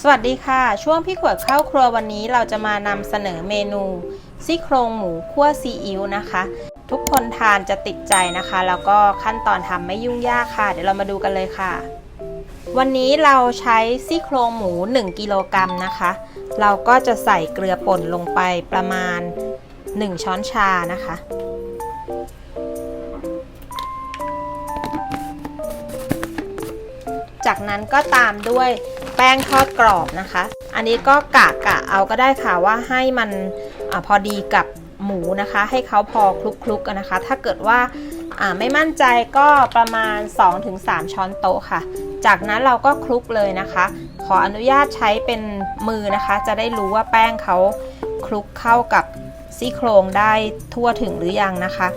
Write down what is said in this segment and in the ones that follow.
สวัสดีค่ะ ช่วงพี่ขวดเข้าครัววันนี้เราจะมานำเสนอเมนูซี่โครงหมูคั่วซีอิ๊วนะคะ ทุกคนทานจะติดใจนะคะ แล้วก็ขั้นตอนทำไม่ยุ่งยากค่ะ เดี๋ยวเรามาดูกันเลยค่ะ วันนี้เราใช้ซี่โครงหมู 1กิโลกรัมนะคะ เราก็จะใส่เกลือป่นลงไปประมาณ 1 ช้อนชานะคะ จากนั้นก็ตามด้วย แป้งทอดกรอบนะคะ อันนี้ก็กะกะเอาก็ได้ค่ะว่าให้มันอพอดีกับหมูนะคะ ให้เขาพอคลุกๆกันนะคะ ถ้าเกิดว่าอ่าไม่มั่นใจก็ประมาณ 2-3 ช้อนโต๊ะค่ะ จากนั้นเราก็คลุกเลยนะคะ ขออนุญาตใช้เป็นมือนะคะ จะได้รู้ว่าแป้งเขาคลุกเข้ากับซี่โครงได้ทั่วถึงหรือยังนะคะ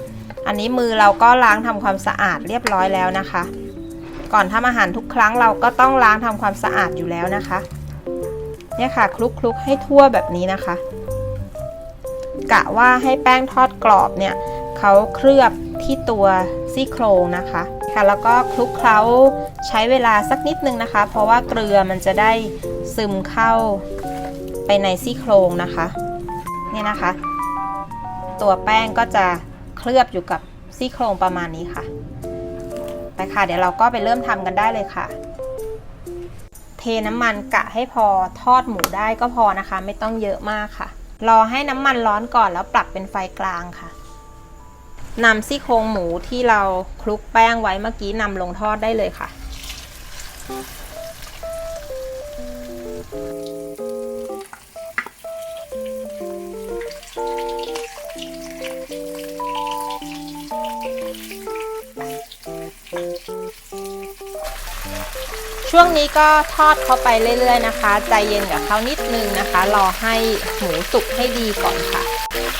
อันนี้มือเราก็ล้างทำความสะอาดเรียบร้อยแล้วนะคะ ก่อนทำอาหารทุกครั้งเราก็ต้องล้างทำความสะอาดอยู่แล้วนะคะ เนี่ยค่ะ คลุกๆให้ทั่วแบบนี้นะคะ กะว่าให้แป้งทอดกรอบเนี่ยเขาเคลือบที่ตัวซี่โครงนะคะค่ะแล้วก็คลุกเคล้าใช้เวลาสักนิดนึงนะคะ เพราะว่าเกลือมันจะได้ซึมเข้าไปในซี่โครงนะคะเนี่ยนะคะ ตัวแป้งก็จะเคลือบอยู่กับซี่โครงประมาณนี้ค่ะ ไปค่ะ เดี๋ยวเราก็ไปเริ่มทำกันได้เลยค่ะ เทน้ำมันกะให้พอทอดหมูได้ก็พอนะคะ ไม่ต้องเยอะมากค่ะ รอให้น้ำมันร้อนก่อนแล้วปรับเป็นไฟกลางค่ะนำซี่โครงหมูที่เราคลุกแป้งไว้เมื่อกี้นำลงทอดได้เลยค่ะ ช่วงนี้ก็ทอดเขาไปเรื่อยๆนะคะ ใจเย็นกับเขานิดนึงนะคะ รอให้หมูสุกให้ดีก่อนค่ะ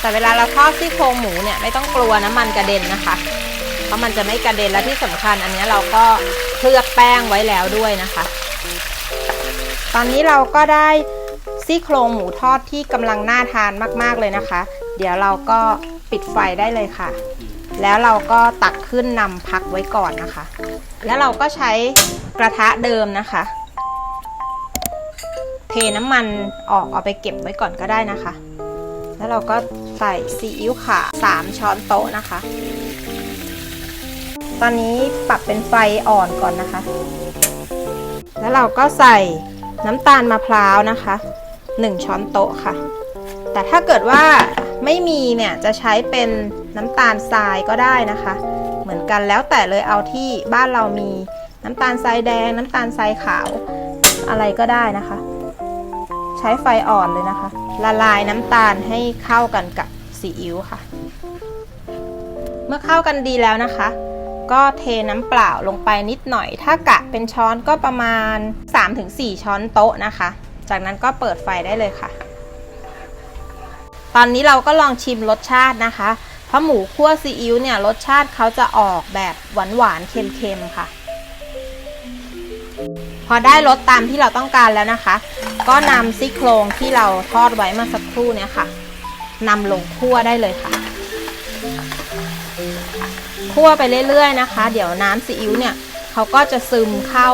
แต่เวลาเราทอดซี่โครงหมูเนี่ยไม่ต้องกลัวน้ำมันกระเด็นนะคะ เพราะมันจะไม่กระเด็นและที่สำคัญอันนี้เราก็เคลือบแป้งไว้แล้วด้วยนะคะ ตอนนี้เราก็ได้ซี่โครงหมูทอดที่กำลังน่าทานมากๆเลยนะคะ เดี๋ยวเราก็ปิดไฟได้เลยค่ะ แล้วเราก็ตักขึ้นนำพักไว้ก่อนนะคะ แล้วเราก็ใช้กระทะเดิมนะคะ เทน้ำมันออกเอาไปเก็บไว้ก่อนก็ได้นะคะ แล้วเราก็ใส่ซีอิ๊วขาว3ช้อนโต๊ะนะคะ ตอนนี้ปรับเป็นไฟอ่อนก่อนนะคะ แล้วเราก็ใส่น้ำตาลมะพร้าวนะคะ 1 ช้อนโต๊ะค่ะ แต่ถ้าเกิดว่าไม่มีเนี่ยจะใช้เป็น น้ำตาลทรายก็ได้นะคะ เหมือนกันแล้วแต่เลยเอาที่บ้านเรามีน้ำตาลทรายแดง น้ำตาลทรายขาวอะไรก็ได้นะคะ ใช้ไฟอ่อนเลยนะคะ ละลายน้ำตาลให้เข้ากันกับซีอิ๊วค่ะ เมื่อเข้ากันดีแล้วนะคะ ก็เทน้ำเปล่าลงไปนิดหน่อย ถ้ากะเป็นช้อนก็ประมาณ 3-4 ช้อนโต๊ะนะคะ จากนั้นก็เปิดไฟได้เลยค่ะ ตอนนี้เราก็ลองชิมรสชาตินะคะ เพราะหมูคั่วซีอิ๊วเนี่ยรสชาติเขาจะออกแบบหวานหวานๆเค็มๆค่ะ พอได้รสตามที่เราต้องการแล้วนะคะ ก็นำซี่โครงที่เราทอดไว้เมื่อสักครู่เนี่ยค่ะนำลงคั่วได้เลยค่ะคั่วไปเรื่อยๆนะคะ เดี๋ยวน้ำซีอิ๊วเนี่ยเขาก็จะซึมเข้า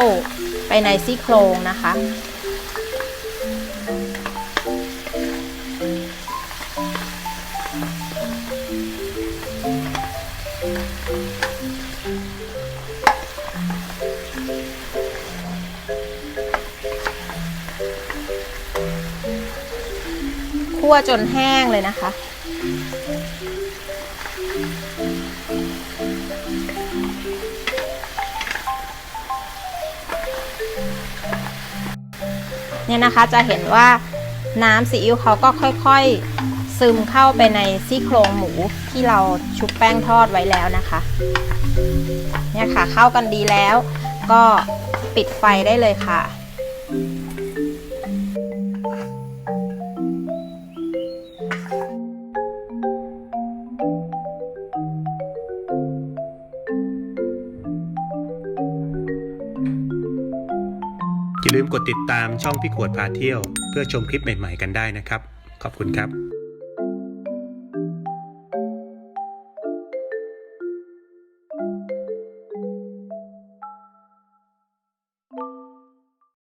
ไปในซี่โครงนะคะ คั่วจนแห้งเลยนะคะ เนี่ยนะคะจะเห็นว่าน้ำซีอิ๊วเขาก็ค่อยๆ ซึมเข้าไปในซี่โครงหมูที่เราชุบแป้งทอดไว้แล้วนะคะ เนี่ยค่ะเข้ากันดีแล้ว ก็ปิดไฟได้เลยค่ะอย่าลืมกดติดตามช่องพี่ขวดพาเที่ยว เพื่อชมคลิปใหม่ ๆ กันได้นะครับ ขอบคุณครับ